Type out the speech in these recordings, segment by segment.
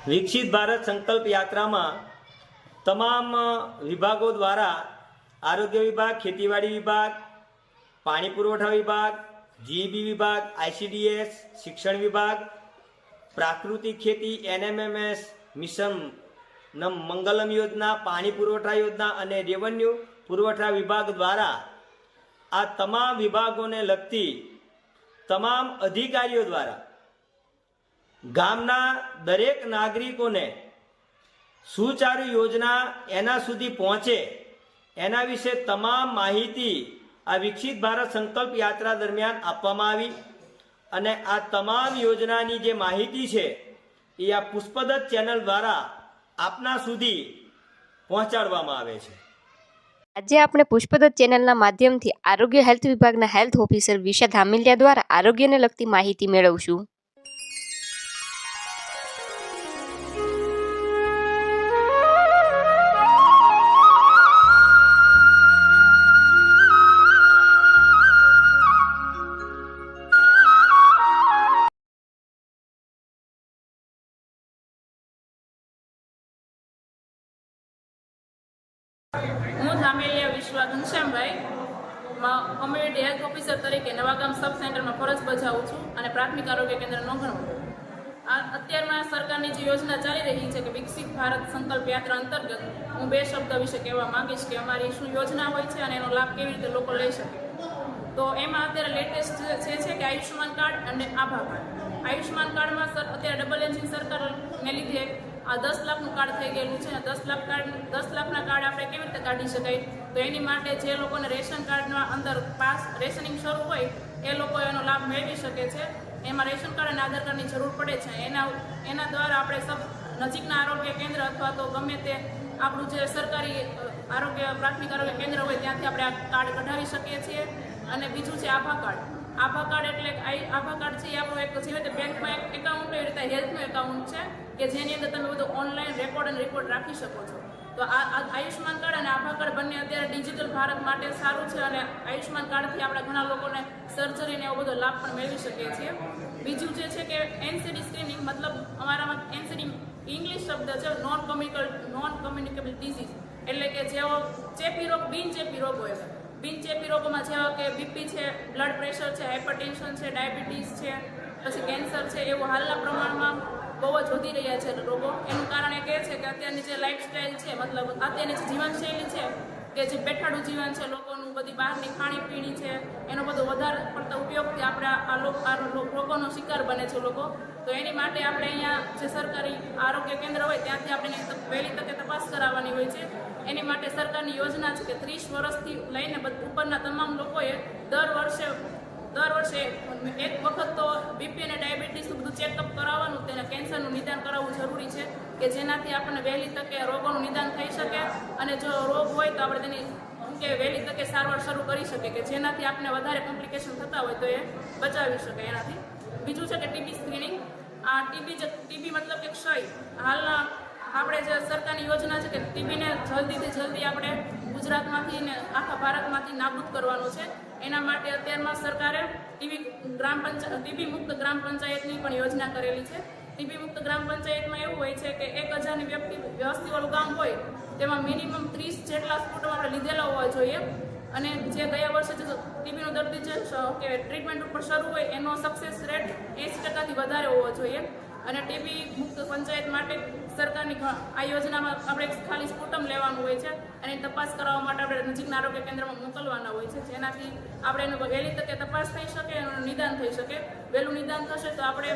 વિકસિત ભારત સંકલ્પ યાત્રામાં તમામ વિભાગો દ્વારા આરોગ્ય વિભાગ, ખેતીવાડી વિભાગ, પાણી પુરવઠા વિભાગ જીઈબી વિભાગ આઈસીડીએસ શિક્ષણ વિભાગ, પ્રાકૃતિક ખેતી એનએમએમએસ મિશન, નમ મંગલમ યોજના, પાણી પુરવઠા યોજના અને રેવન્યુ પુરવઠા વિભાગ દ્વારા આ તમામ વિભાગોને લગતી તમામ અધિકારીઓ દ્વારા ગામના દરેક નાગરિકોને સુચારુ યોજના એના સુધી પહોંચે, એના વિશે તમામ માહિતી આ વિકસિત ભારત સંકલ્પ યાત્રા દરમિયાન આપવામાં આવી અને આ તમામ યોજનાની જે માહિતી છે એ આ પુષ્પદત્ત ચેનલ દ્વારા આપના સુધી પહોંચાડવામાં આવે છે. આજે આપણે પુષ્પદત્ત ચેનલના માધ્યમથી આરોગ્ય હેલ્થ વિભાગના હેલ્થ ઓફિસર વિશા ધામિલિયા દ્વારા આરોગ્યને લગતી માહિતી મેળવશું. હું ધામેલિયા વિશ્વા ઘનશ્યામભાઈ. અમે ડેહેલ્થ ઓફિસર તરીકે નવાગામ સબ સેન્ટરમાં ફરજ બજાવું છું અને પ્રાથમિક આરોગ્ય કેન્દ્ર નોંધણું અત્યારમાં સરકારની જે યોજના ચાલી રહી છે કે વિકસિત ભારત સંકલ્પ યાત્રા અંતર્ગત હું બે શબ્દ વિશે કહેવા માંગીશ કે અમારી શું યોજના હોય છે અને એનો લાભ કેવી રીતે લોકો લઈ શકે. તો એમાં અત્યારે લેટેસ્ટ જે છે કે આયુષ્યમાન કાર્ડ અને આભા કાર્ડ. આયુષ્યમાન કાર્ડમાં સર, અત્યારે ડબલ એન્જિન સરકારને લીધે આ દસ લાખનું કાર્ડ થઈ ગયેલું છે. દસ લાખ કાર્ડ દસ લાખના કાર્ડ આપણે કેવી રીતે કાઢી શકાય? તો એની માટે જે લોકોને રેશન કાર્ડના અંદર પાસ રેશનિંગ શરૂ હોય, એ લોકો એનો લાભ મેળવી શકે છે. એમાં રેશન કાર્ડ અને આધાર કાર્ડની જરૂર પડે છે. એના એના દ્વારા આપણે સબ નજીકના આરોગ્ય કેન્દ્ર અથવા તો ગમે તે આપણું જે સરકારી આરોગ્ય પ્રાથમિક આરોગ્ય કેન્દ્ર હોય, ત્યાંથી આપણે આ કાર્ડ કઢાવી શકીએ છીએ. અને બીજું છે આભા કાર્ડ. આભા કાર્ડ એટલે આભા કાર્ડ છે આપણું એક જેવી રીતે બેંકમાં એક એકાઉન્ટ હોય એ રીતે હેલ્થનું એકાઉન્ટ છે, કે જેની અંદર તમે બધું ઓનલાઈન રેકોર્ડ અને રિપોર્ટ રાખી શકો છો. તો આ આયુષ્યમાન કાર્ડ અને આભા કાર્ડ બંને અત્યારે ડિજિટલ ભારત માટે સારું છે અને આયુષ્યમાન કાર્ડથી આપણે ઘણા લોકોને સર્જરીને એવો બધો લાભ પણ મેળવી શકીએ છીએ. બીજું જે છે કે એનસીડી સ્ક્રીનિંગ મતલબ અમારામાં એનસીડી ઇંગ્લિશ શબ્દ છે non communical non communicable disease એટલે કે જેઓ ચેપી રોગ, બિન ચેપી રોગ હોય બિન ચેપી રોગોમાં જેવા કે બીપી છે બ્લડ પ્રેશર છે હાઇપરટેન્શન છે ડાયાબિટીસ છે, પછી કેન્સર છે, એવું હાલના પ્રમાણમાં બહુ જ વધી રહ્યા છે રોગો. એનું કારણ એ કહે છે કે અત્યારની જે લાઇફસ્ટાઈલ છે, મતલબ અત્યારની જે જીવનશૈલી છે, કે જે બેઠાડું જીવન છે, લોકોનું બધી બહારની ખાણીપીણી છે, એનો બધો વધારે પડતો ઉપયોગથી આપણે આ રોગોનો શિકાર બને છે લોકો. તો એની માટે આપણે અહીંયા જે સરકારી આરોગ્ય કેન્દ્ર હોય ત્યાંથી આપણે વહેલી તકે તપાસ કરાવવાની હોય છે. એની માટે સરકારની યોજના છે કે ત્રીસ વર્ષથી લઈને ઉપરના તમામ લોકોએ દર વર્ષે દર વર્ષે એક વખત તો બીપી અને ડાયાબિટીસનું બધું ચેકઅપ કરાવવાનું, તેને કેન્સરનું નિદાન કરાવવું જરૂરી છે કે જેનાથી આપણને વહેલી તકે રોગોનું નિદાન થઈ શકે. અને જો રોગ હોય તો આપણે તેની કે વહેલી તકે સારવાર શરૂ કરી શકે કે જેનાથી આપણે વધારે કોમ્પ્લિકેશન થતા હોય તો એ બચાવી શકે એનાથી. બીજું છે કે ટીબી સ્ક્રીનિંગ આ ટીબી જે ટીબી મતલબ કે ક્ષય. હાલના આપણે જે સરકારની યોજના છે કે ટીબીને જલ્દીથી જલ્દી આપણે ગુજરાતમાંથી ને આખા ભારતમાંથી નાબૂદ કરવાનું છે. એના માટે અત્યારમાં સરકારે ટીબી ગ્રામ પંચાયત ટીબી મુક્ત ગ્રામ પંચાયતની પણ યોજના કરેલી છે. ટીબી મુક્ત ગ્રામ પંચાયતમાં એવું હોય છે કે એક હજારની વ્યક્તિ વસ્તીવાળું ગામ હોય, તેમાં મિનિમમ ત્રીસ જેટલા સ્ફોટો આપણે લીધેલા હોવા જોઈએ. અને જે ગયા વર્ષે જે ટીબીનો દર્દી જે કે ટ્રીટમેન્ટ ઉપર શરૂ હોય, એનો સક્સેસ રેટ એંસી ટકાથી વધારે હોવો જોઈએ. અને ટીબી મુક્ત પંચાયત માટે સરકારની આ યોજનામાં આપણે ખાલી સ્પુટમ લેવાનું હોય છે. અને તપાસ કરાવવા માટે આપણે નજીકના આરોગ્ય કેન્દ્રમાં મોકલવાના હોય છે. જેનાથી આપણે એનું વહેલી તકે તપાસ થઈ શકે એનું નિદાન થઈ શકે. વહેલું નિદાન થશે તો આપણે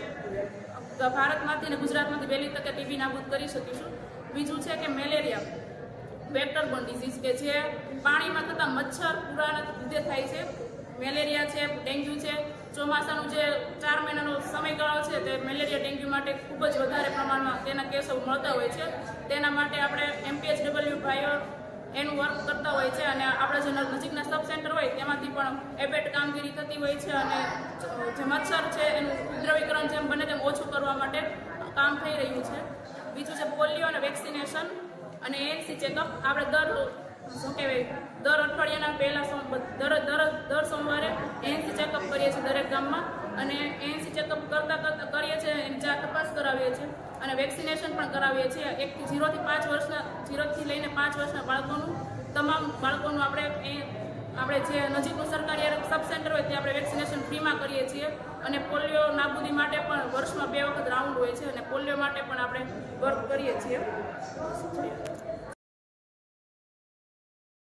ભારતમાંથી અને ગુજરાતમાંથી વહેલી તકે ટીબી નાબૂદ કરી શકીશું. બીજું છે કે મેલેરિયા વેક્ટર બોર્ન ડિઝીઝ કે જે પાણીમાં થતા મચ્છર પૂરાના લીધે થાય છે. મેલેરિયા છે, ડેન્ગ્યુ છે. ચોમાસાનું જે ચાર મહિનાનો સમયગાળો છે તે મેલેરિયા, ડેન્ગ્યુ માટે ખૂબ જ વધારે પ્રમાણમાં તેના કેસો મળતા હોય છે. તેના માટે આપણે એમપીએચ ડબલ્યુ ભાઈઓ એનું વર્ક કરતા હોય છે અને આપણા જે નજીકના સબ સેન્ટર હોય, તેમાંથી પણ એપેટ કામગીરી થતી હોય છે અને જે મચ્છર છે, એનું ઉદ્રવીકરણ જેમ બને તેમ ઓછું કરવા માટે કામ થઈ રહ્યું છે. બીજું છે પોલિયો અને વેક્સિનેશન અને એએનસી ચેકઅપ. આપણે દર શું કહેવાય? દર અઠવાડિયાના પહેલાં દર દર દર સોમવારે એએનસી ચેકઅપ કરીએ છીએ દરેક ગામમાં અને એએનસી ચેકઅપ કરતાં કરતાં કરીએ છીએ એની જાત તપાસ કરાવીએ છીએ. અને વેક્સિનેશન પણ કરાવીએ છીએ. એક ઝીરોથી પાંચ વર્ષના ઝીરોથી લઈને પાંચ વર્ષના બાળકોનું, તમામ બાળકોનું આપણે એ આપણે જે નજીકનું સરકારી સબ સેન્ટર હોય ત્યાં આપણે વેક્સિનેશન ફ્રીમાં કરીએ છીએ. અને પોલિયો નાબૂદી માટે પણ વર્ષમાં બે વખત રાઉન્ડ હોય છે અને પોલિયો માટે પણ આપણે વર્ક કરીએ છીએ.